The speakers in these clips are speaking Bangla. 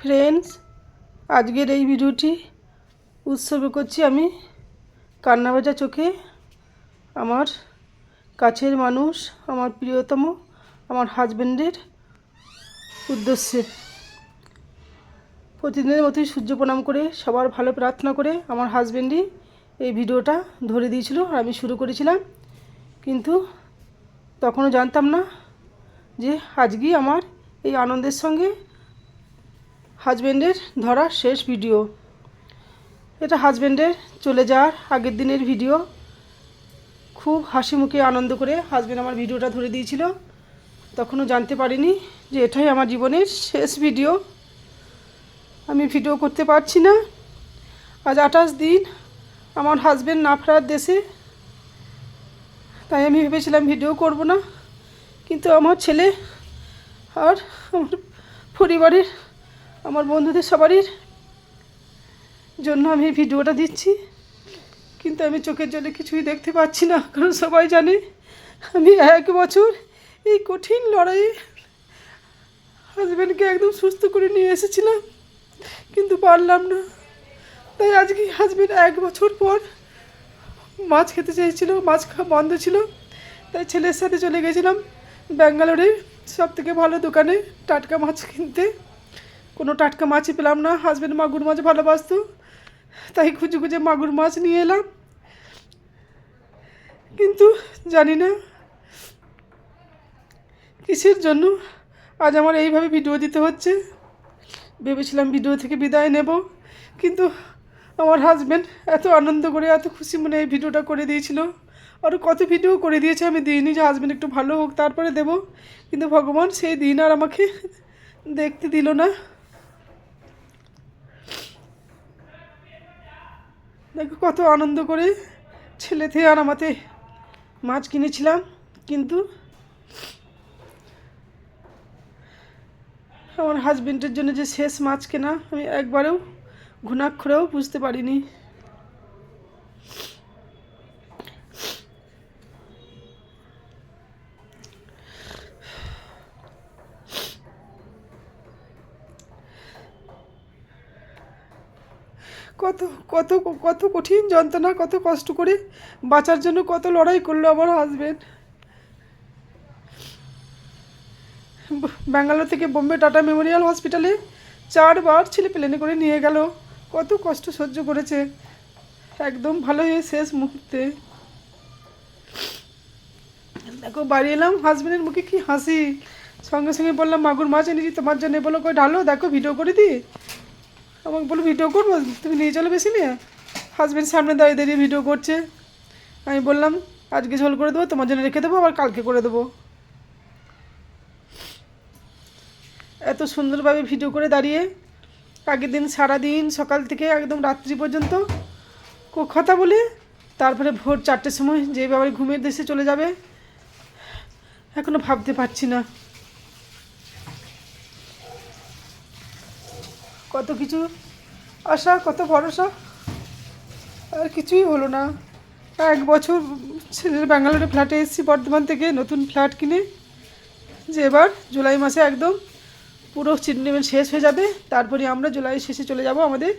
ফ্রেন্ডস আজকের এই ভিডিওটি উৎসর্গ করছি আমি কান্না ভেজা চোখে। আমার কাছের মানুষ, আমার প্রিয়তম, আমার হাজব্যান্ডের উদ্দেশ্যে। প্রতিদিনের মতোই সূর্য প্রণাম করে, সবার ভালো প্রার্থনা করে আমার হাজব্যান্ডই এই ভিডিওটা ধরে দিয়েছিল আর আমি শুরু করেছিলাম। কিন্তু তখনও জানতাম না যে আজকেই আমার এই আনন্দের সঙ্গে হাজব্যান্ডের ধরা শেষ ভিডিও। এটা হাজব্যান্ডের চলে যাওয়ার আগের দিনের ভিডিও। খুব হাসি মুখে আনন্দ করে হাজব্যান্ড আমার ভিডিওটা ধরে দিয়েছিল। তখনও জানতে পারিনি যে এটাই আমার জীবনের শেষ ভিডিও। আমি ভিডিও করতে পারছি না। আজ আঠাশ দিন আমার হাজব্যান্ড না ফেরার দেশে। তাই আমি ভেবেছিলাম ভিডিও করব না। কিন্তু আমার ছেলে আর আমার পরিবারের আমার বন্ধুদের সবারই জন্য আমি ভিডিওটা দিচ্ছি। কিন্তু আমি চোখের জলে কিছুই দেখতে পাচ্ছি না, কারণ সবাই জানে আমি এক বছর এই কঠিন লড়াইয়ে হাজব্যান্ডকে একদম সুস্থ করে নিয়ে এসেছিলাম, কিন্তু পারলাম না। তাই আজকে হাজব্যান্ড এক বছর পর মাছ খেতে চেয়েছিল, মাছ বন্ধ ছিল। তাই ছেলের সাথে চলে গেছিলাম ব্যাঙ্গালোরে সব থেকে ভালো দোকানে টাটকা মাছ কিনতে। কোনো টাটকা মাছই পেলাম না হাজব্যান্ড মাগুর মাছ ভালোবাসতো। তাই খুঁজে খুঁজে মাগুর মাছ নিয়ে এলাম। কিন্তু জানি না কিসের জন্য আজ আমার এইভাবে ভিডিও দিতে হচ্ছে। ভেবেছিলাম ভিডিও থেকে বিদায় নেব, কিন্তু আমার হাজব্যান্ড এত আনন্দ করে, এত খুশি মনে এই ভিডিওটা করে দিয়েছিল। আরও কত ভিডিও করে দিয়েছে আমি দিইনি, যে হাজব্যান্ড একটু ভালো হোক, তারপরে দেব। কিন্তু ভগবান সেই দিন আর আমাকে দেখতে দিল না। দেখো কত আনন্দ করে ছেলেতে আর আমাতে মাছ কিনেছিলাম, কিন্তু আমার হাজবেন্ডের জন্য যে শেষ মাছ কেনা, আমি একবারেও ঘুণাক্ষরেও বুঝতে পারিনি। কত কত কত কঠিন যন্ত্রণা, কত কষ্ট করে বাঁচার জন্য কত লড়াই করল আমার হাজবেন্ড ব্যাঙ্গালোর থেকে বোম্বে টাটা মেমোরিয়াল হসপিটালে চারবার ছেলে প্লেনে করে নিয়ে গেল। কত কষ্ট সহ্য করেছে। একদম ভালো হয়ে শেষ মুহূর্তে। দেখো, বাড়ি এলাম হাজবেন্ডের মুখে কি হাসি। সঙ্গে সঙ্গে বললাম, মাগুর মাছ এনেছি, তোমার জন্য বলো, কই ঢালো, দেখো ভিডিও করে দিই আমাকে বলো, ভিডিও করব? তুমি নিয়ে চলো বেশি নিয়ে। হাজবেন্ড সামনে দাঁড়িয়ে দাঁড়িয়ে ভিডিও করছে। আমি বললাম, আজকে ঝোল করে দেবো, তোমার জন্য রেখে দেবো, আবার কালকে করে দেবো। এত সুন্দরভাবে ভিডিও করে দাঁড়িয়ে, আগের দিন সারাদিন, সকাল থেকে একদম রাত্রি পর্যন্ত কথা বলে, তারপরে ভোর চারটের সময় যে বাবার ঘুমের দেশে চলে যাবে, এখনও ভাবতে পারছি না। কত কিছু আশা, কত ভরসা, আর কিছুই হলো না। এক বছর ছেলের ব্যাঙ্গালোরে ফ্ল্যাটে এসেছি বর্ধমান থেকে, নতুন ফ্ল্যাট কিনে। যে এবার জুলাই মাসে একদম পুরো ট্রিটমেন্ট শেষ হয়ে যাবে। তারপরে আমরা জুলাই শেষে চলে যাব আমাদের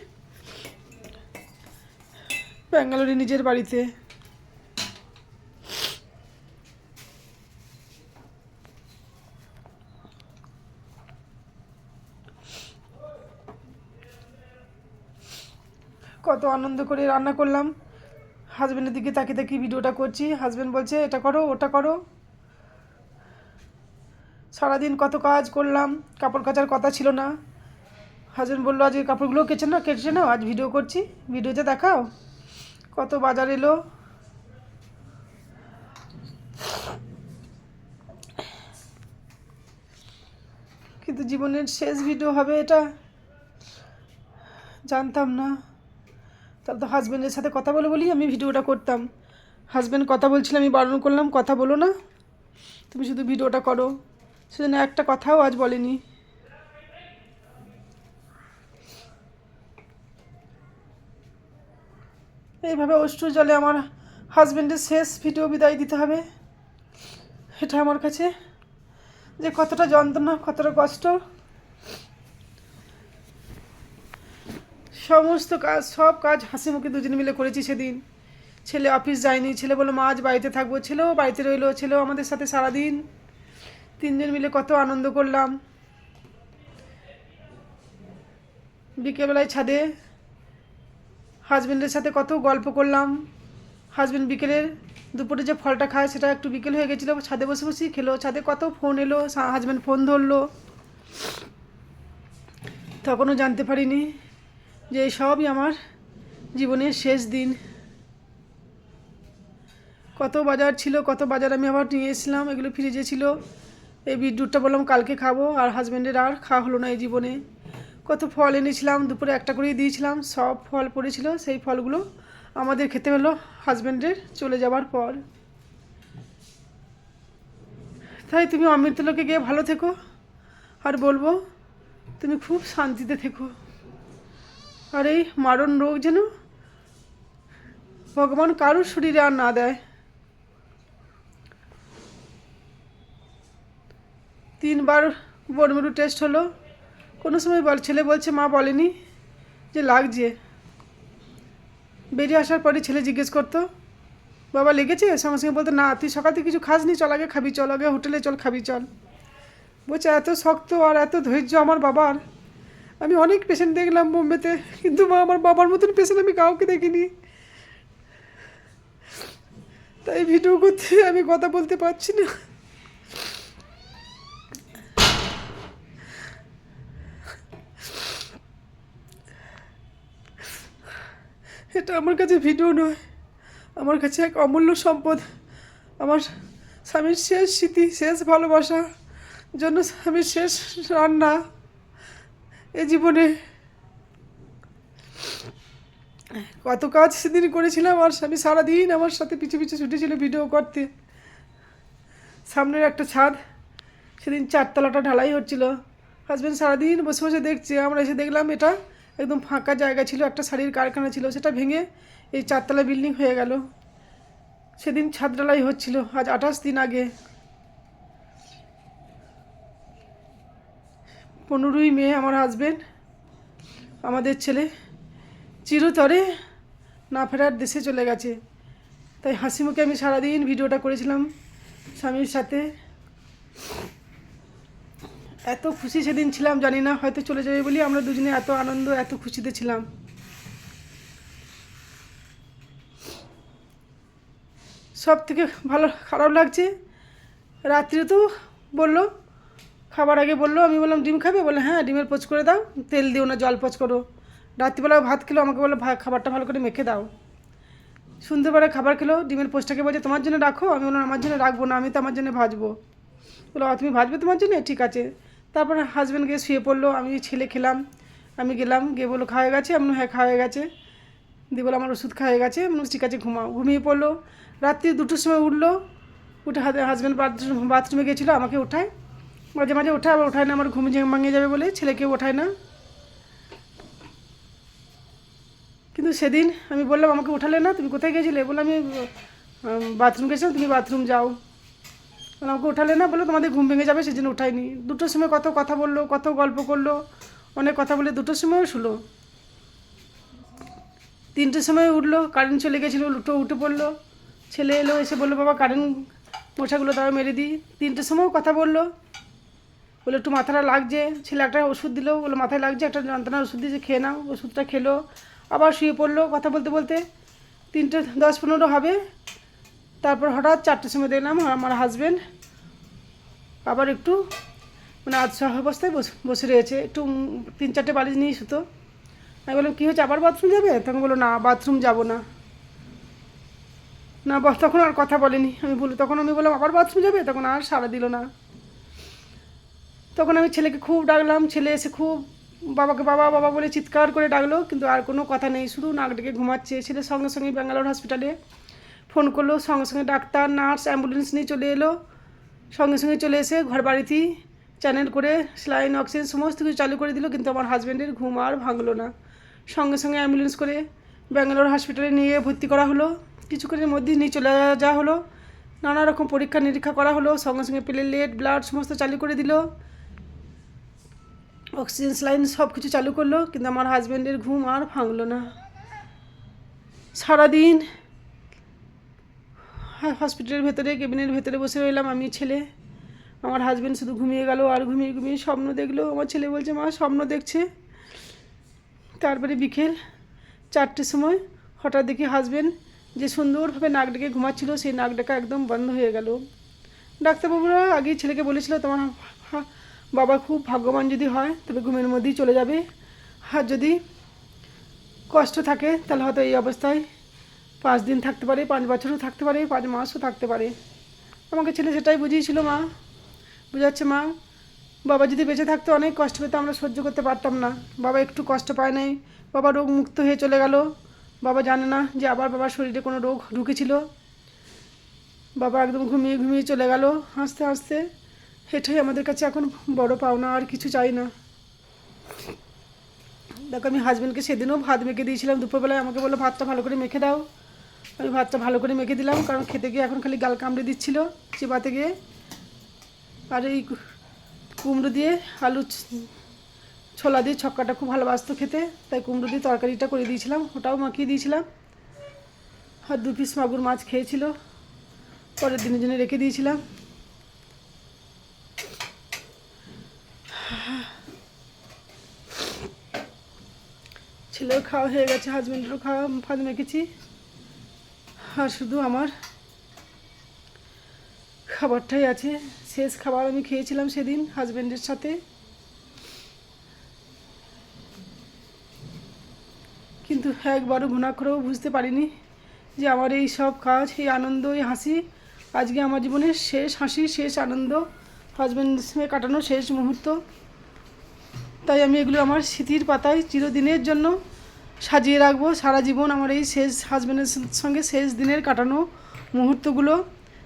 ব্যাঙ্গালোরে নিজের বাড়িতে। কত আনন্দ করে রান্না করলাম। হাজব্যান্ডের দিকে তাকিয়ে তাকিয়ে ভিডিওটা করছি। হাজব্যান্ড বলছে, এটা করো, ওটা করো। সারাদিন কত কাজ করলাম, কাপড় কাচার কথা ছিল না। হাজব্যান্ড বলল আজ কাপড়গুলো কেচে না কেচে নাও, আজ ভিডিও করছি। ভিডিওতে দেখাও কত বাজার এলো। কিন্তু জীবনের শেষ ভিডিও হবে এটা। জানতাম না। তাহলে তো হাজব্যান্ডের সাথে কথা বলে বলি আমি ভিডিওটা করতাম। হাজব্যান্ড কথা বলছিল, আমি বারণ করলাম, কথা বলো না। তুমি শুধু ভিডিওটা করো। সেজন্য একটা কথাও আজ বলেনি। এইভাবে অশ্রু জলে আমার হাজব্যান্ডের শেষ ভিডিও বিদায় দিতে হবে। এটা আমার কাছে। যে কতটা যন্ত্রণা, কতটা কষ্ট। সমস্ত কাজ সব কাজ হাসি মুখে দুজনে মিলে করেছি সেদিন। ছেলে অফিস যায়নি, ছেলে বলল, মা, আজ বাড়িতে থাকব। ছেলেও বাড়িতে রইল, ছেলেও আমাদের সাথে সারাদিন। তিনজন মিলে কত আনন্দ করলাম। বিকেলবেলায় ছাদে হাজবেন্ডের সাথে কত গল্প করলাম। হাজবেন্ড বিকেলের দুপুরে যে ফলটা খায় সেটা একটু বিকেল হয়ে গেছিল, ছাদে বসে বসেই খেলো। ছাদে কত ফোন এলো হাজবেন্ড ফোন ধরলো। তখনও জানতে পারিনি। যে সবই আমার জীবনের শেষ দিন। কত বাজার ছিল, কত বাজার আমি আবার নিয়ে এসেছিলাম, এগুলো ফ্রিজে ছিল। এই বিদ্যুৎটা বললাম কালকে খাব, আর হাজব্যান্ডের আর খাওয়া হলো না এই জীবনে। কত ফল এনেছিলাম, দুপুরে একটা করেই দিয়েছিলাম, সব ফল পড়েছিল, সেই ফলগুলো আমাদের খেতে হলো হাজব্যান্ডের চলে যাওয়ার পর। তাই তুমি অমৃতলোকে গিয়ে ভালো থেকো, আর বলব তুমি খুব শান্তিতে থেকো। আর এই মারণ রোগ যেন ভগবান কারোর শরীরে আর না দেয়। তিনবার বনমেরু টেস্ট হলো। কোনো সময় বল, ছেলে বলছে, মা, বলেনি যে লাগছে। বেরিয়ে আসার পরে ছেলে জিজ্ঞেস করতো, বাবা, লেগেছে? সঙ্গে সঙ্গে বলতো, না, তুই সকাল থেকে কিছু খাসনি, চল আগে খাবি, চল আগে হোটেলে চল, খাবি, চল। বলছে, এত শক্ত আর এত ধৈর্য আমার বাবার। আমি অনেক পেশেন্ট দেখলাম বোম্বেতে, কিন্তু মা আমার বাবার মতন পেশেন্ট আমি কাউকে দেখিনি। তাই ভিডিও করতে আমি কথা বলতে পারছি না। এটা আমার কাছে ভিডিও নয়। আমার কাছে এক অমূল্য সম্পদ। আমার স্বামীর শেষ স্মৃতি, শেষ ভালোবাসা জন্য স্বামীর শেষ রান্না। এ জীবনে কত কাজ সেদিন করেছিলাম আর স্বামী সারাদিন আমার সাথে পিছু পিছু ছুটেছিল ভিডিও করতে। সামনের একটা ছাদ, সেদিন চারতলাটা ঢালাই হচ্ছিল। হাজব্যান্ড সারাদিন বসে বসে দেখছে, আমরা এসে দেখলাম এটা একদম ফাঁকা জায়গা ছিল, একটা শাড়ির কারখানা ছিল, সেটা ভেঙে এই চারতলা বিল্ডিং হয়ে গেল। সেদিন ছাদ ঢালাই হচ্ছিল, আজ আঠাশ দিন আগে। পনেরোই মে আমার হাজবেন্ড আমাদের ছেলে, চিরতরে না ফেরার দেশে চলে গেছে। তাই হাসি মুখে আমি সারাদিন ভিডিওটা করেছিলাম স্বামীর সাথে। এত খুশি সেদিন ছিলাম, জানি না হয়তো চলে যাবে বলি আমরা দুজনে এত আনন্দ, এত খুশিতে ছিলাম। সব থেকে ভালো, খারাপ লাগছে রাত্রে তো বলল খাবার আগে বলল আমি বললাম ডিম খাবে? বলে হ্যাঁ ডিমের পোচ করে দাও তেল দিও না জল পোচ করো। রাত্রিবেলা ভাত খেলো আমাকে বলল খাবারটা ভালো করে মেখে দাও। সন্ধ্যেবেলা খাবার খেলো ডিমের পোস্টটাকে বলছে তোমার জন্য রাখো? আমি বললাম আমার জন্য রাখব না আমি তো আমার জন্য ভাজবো। বলো "ও, তুমি ভাজবে তোমার জন্য? ঠিক আছে। তারপর হাজব্যান্ড গিয়ে শুয়ে পড়ল আমি ছেলে খেলাম আমি গেলাম গিয়ে বলল খাওয়া হয়ে গেছে? আমি হ্যাঁ খাওয়া হয়ে গেছে। দিয়ে বলো আমার ওষুধ খাওয়া হয়ে গেছে? আমি ঠিক আছে ঘুমাও। ঘুমিয়ে পড়ল রাত্রি দুটোর সময় উঠল উঠে হাজব্যান্ড বাথরুম বাথরুমে গেছিল আমাকে ওঠায় মাঝে মাঝে ওঠায়, আবার ওঠায় না, আমার ঘুম ভাঙিয়ে যাবে বলে ছেলেকে ওঠায় না। কিন্তু সেদিন আমি বললাম, আমাকে উঠালে না, তুমি কোথায় গেছিলে? বললাম, আমি বাথরুম গেছিলাম, তুমি বাথরুম যাও। আমাকে উঠালে না? বলল, তোমাদের ঘুম ভেঙে যাবে, সেজন্য উঠায়নি। দুটোর সময় কত কথা বলল, কত গল্প করল, অনেক কথা বলে দুটোর সময়ও শুলো। তিনটের সময় উঠল কারেন্ট চলে গেছিল লুটো উঠে পড়ল। ছেলে এলো, এসে বলল, বাবা কারেন্ট মশাগুলো তারা মেরে দিই। তিনটের সময়ও কথা বলল। বলে, একটু মাথাটা লাগছে। ছেলে একটা ওষুধ দিলো, বলে, মাথায় লাগছে, একটা যন্ত্রণার ওষুধ দিয়েছে, খেয়ে নাও। ওষুধটা খেলো, আবার শুয়ে পড়ল কথা বলতে বলতে। তিনটে, দশ পনেরো হবে। তারপর হঠাৎ চারটের সময় দেখলাম আমার হাজবেন্ড আবার একটু মানে আধসহ অবস্থায় বসে রয়েছে। একটু তিন চারটে বালিশ নিয়ে শুতো। আমি বললাম, কী হচ্ছে আবার বাথরুম যাবে? তখন বলল, না বাথরুম যাব না। না তখন আর কথা বলেনি। আমি বলি, তখন আমি বললাম, আবার বাথরুম যাবে? তখন আর সাড়া দিল না। তখন আমি ছেলেকে খুব ডাকলাম, ছেলে এসে খুব বাবাকে বাবা বাবা বলে চিৎকার করে ডাকলো, কিন্তু আর কোনো কথা নেই, শুধু নাক ডেকে ঘুমাচ্ছে। ছেলে সঙ্গে সঙ্গে ব্যাঙ্গালোর হসপিটালে ফোন করল, সঙ্গে সঙ্গে ডাক্তার নার্স অ্যাম্বুলেন্স নিয়ে চলে এলো। সঙ্গে সঙ্গে চলে এসে ঘর বাড়িতেই চ্যানেল করে স্লাইন অক্সিজেন সমস্ত কিছু চালু করে দিল, কিন্তু আমার হাজব্যান্ডের ঘুম আর ভাঙলো না। সঙ্গে সঙ্গে অ্যাম্বুলেন্স করে ব্যাঙ্গালোর হসপিটালে নিয়ে ভর্তি করা হলো। কিছুক্ষণের মধ্যেই নিয়ে চলে যাওয়া হলো। নানা রকম পরীক্ষা নিরীক্ষা করা হলো, সঙ্গে সঙ্গে প্লেলেট ব্লাড সমস্ত চালু করে দিল। অক্সিজেন স্লাইন সব কিছু চালু করল, কিন্তু আমার হাজব্যান্ডের ঘুম আর ভাঙলো না। সারাদিন হসপিটালের ভেতরে কেবিনের ভেতরে বসে রইলাম আমি ছেলে। আমার হাজব্যান্ড শুধু ঘুমিয়ে গেল আর ঘুমিয়ে ঘুমিয়ে স্বপ্ন দেখল। আমার ছেলে বলছে, মা, স্বপ্ন দেখছে। তারপরে বিকেল চারটের সময় হঠাৎ দেখি হাজব্যান্ড যে সুন্দরভাবে নাক ডেকে ঘুমাচ্ছিল, সেই নাক ডাকা একদম বন্ধ হয়ে গেল। ডাক্তারবাবুরা আগেই ছেলেকে বলেছিল, তোমার বাবা খুব ভাগ্যবান যদি হয়, তবে ঘুমের মধ্যেই চলে যাবে। আর যদি কষ্ট থাকে, তাহলে হয়তো এই অবস্থায় পাঁচ দিন থাকতে পারে, পাঁচ বছরও থাকতে পারে, পাঁচ মাসও থাকতে পারে। আমাকে ছেলে সেটাই বুঝিয়েছিল মা। বুঝাচ্ছে মা, বাবা যদি বেঁচে থাকতো, অনেক কষ্ট পেতো, আমরা সহ্য করতে পারতাম না। বাবা একটু কষ্ট পায় নাই। বাবা রোগ মুক্ত হয়ে চলে গেল। বাবা জানে না যে আবার বাবার শরীরে কোনো রোগ ঢুকেছিল। বাবা একদম ঘুমিয়ে ঘুমিয়ে চলে গেল। হাসতে হাসতে এটাই আমাদের কাছে এখন বড় পাওনা, আর কিছু চাই না। দেখো, আমি হাজব্যান্ডকে সেদিনও ভাত মেখে দিয়েছিলাম। দুপুরবেলায় আমাকে বলল, ভাতটা ভালো করে মেখে দাও। আমি ভাতটা ভালো করে মেখে দিলাম, কারণ খেতে গিয়ে এখন খালি গাল কামড়ে দিচ্ছিল চিবাতে গিয়ে। আর এই কুমড়ো দিয়ে আলু ছোলা দিয়ে ছক্কাটা খুব ভালোবাসতো খেতে, তাই কুমড়ো দিয়ে তরকারিটা করে দিয়েছিলাম, ওটাও মাখিয়ে দিয়েছিলাম। আর দু পিস মাগুর মাছ খেয়েছিল, পরের দিনের জন্য রেখে দিয়েছিলাম। ছেলেও খাওয়া হয়ে গেছে হাজব্যান্ডেরও খাওয়া ভাত মেখেছি আর শুধু আমার খাবারটাই আছে। শেষ খাবার আমি খেয়েছিলাম সেদিন হাজব্যান্ডের সাথে। কিন্তু একবারও ঘুণা করেও বুঝতে পারিনি যে আমার এই সব কাজ, এই আনন্দ, এই হাসি, আজকে আমার জীবনের শেষ হাসি, শেষ আনন্দ হাজব্যান্ডের সঙ্গে কাটানো শেষ মুহূর্ত। তাই আমি এগুলো আমার স্মৃতির পাতায় চিরদিনের জন্য সাজিয়ে রাখব। সারা জীবন আমার এই শেষ হাজব্যান্ডের সঙ্গে শেষ দিনের কাটানো মুহূর্তগুলো,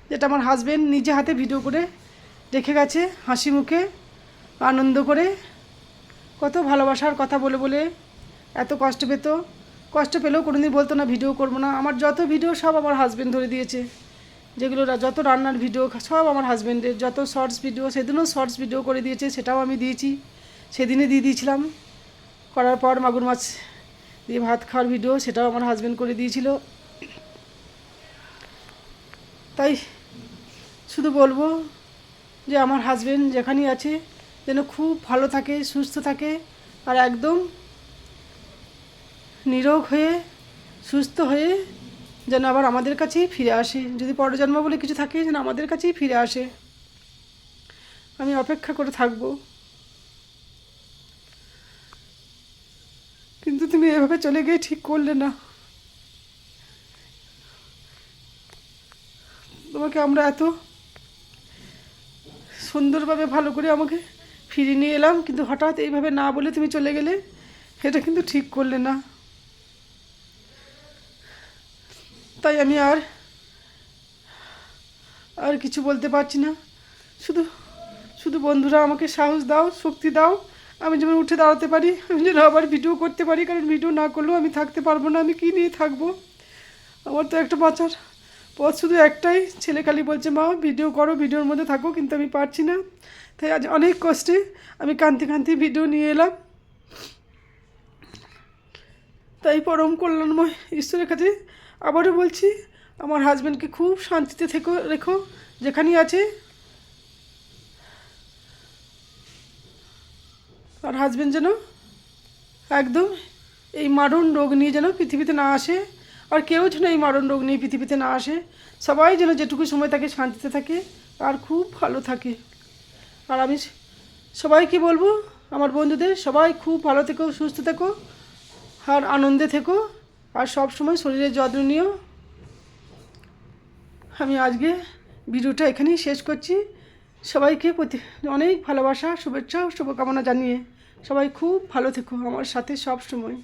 যেটা আমার হাজব্যান্ড নিজে হাতে ভিডিও করে রেখে গেছে হাসি মুখে, আনন্দ করে। কত ভালোবাসার কথা বলে বলে এত কষ্ট পেত। কষ্ট পেলেও কোনোদিন বলতো না ভিডিও করব না। আমার যত ভিডিও সব আমার হাজব্যান্ড ধরে দিয়েছে। যেগুলো যত রান্নার ভিডিও সব আমার হাজব্যান্ডের যত শর্টস ভিডিও সেদিনও শর্টস ভিডিও করে দিয়েছে, সেটাও আমি দিয়েছি। সেদিনে দিয়ে দিয়েছিলাম। করার পর মাগুর মাছ দিয়ে ভাত খাওয়ার ভিডিও সেটাও আমার হাজব্যান্ড করে দিয়েছিল। তাই শুধু বলব যে আমার হাজব্যান্ড যেখানেই আছে যেন খুব ভালো থাকে, সুস্থ থাকে আর একদম নিরোগ হয়ে, সুস্থ হয়ে যেন আবার আমাদের কাছেই ফিরে আসে। যদি পরজন্ম বলে কিছু থাকে, যেন আমাদের কাছেই ফিরে আসে। আমি অপেক্ষা করে থাকব কিন্তু তুমি এভাবে চলে গিয়ে ঠিক করলে না। তোমাকে আমরা এত সুন্দরভাবে ভালো করে আমাকে ফিরিয়ে নিয়ে এলাম, কিন্তু হঠাৎ এইভাবে না বলে তুমি চলে গেলে, এটা কিন্তু ঠিক করলে না। তাই আমি আর আর কিছু বলতে পারছি না। শুধু শুধু বন্ধুরা আমাকে সাহস দাও, শক্তি দাও আমি যেমন উঠে দাঁড়াতে পারি, আমি যেন আবার ভিডিও করতে পারি, কারণ ভিডিও না করলেও আমি থাকতে পারব না, আমি কী নিয়ে থাকব? আমার তো একটা বাঁচার পথ, শুধু একটাই, ছেলে খালি বলছে, মা, ভিডিও করো, ভিডিওর মধ্যে থাকো, কিন্তু আমি পারছি না। তাই আজ অনেক কষ্টে আমি কান্তি কান্তি ভিডিও নিয়ে এলাম। তাই পরম কল্যাণময় ঈশ্বরের কাছে আবারও বলছি, আমার হাজব্যান্ডকে খুব শান্তিতে থেকো, রেখো, যেখানেই আছে আর হাজব্যান্ড যেন একদম এই মারণ রোগ নিয়ে যেন পৃথিবীতে না আসে, আর কেউ যেন এই মারণ রোগ নিয়ে পৃথিবীতে না আসে। সবাই যেন যেটুকু সময় তাকে শান্তিতে থাকে, আর খুব ভালো থাকে। আর আমি সবাইকে বলব? আমার বন্ধুদের, সবাই খুব ভালো থেকো, সুস্থ থেকো, আর আনন্দে থেকো, আর সব সময় শরীরের যত্ন নিও। আমি আজকে ভিডিওটা এখানেই শেষ করছি। সবাইকে প্রতি অনেক ভালোবাসা, শুভেচ্ছা ও শুভকামনা জানিয়ে। সবাই খুব ভালো থেকো আমার সাথে সব সময়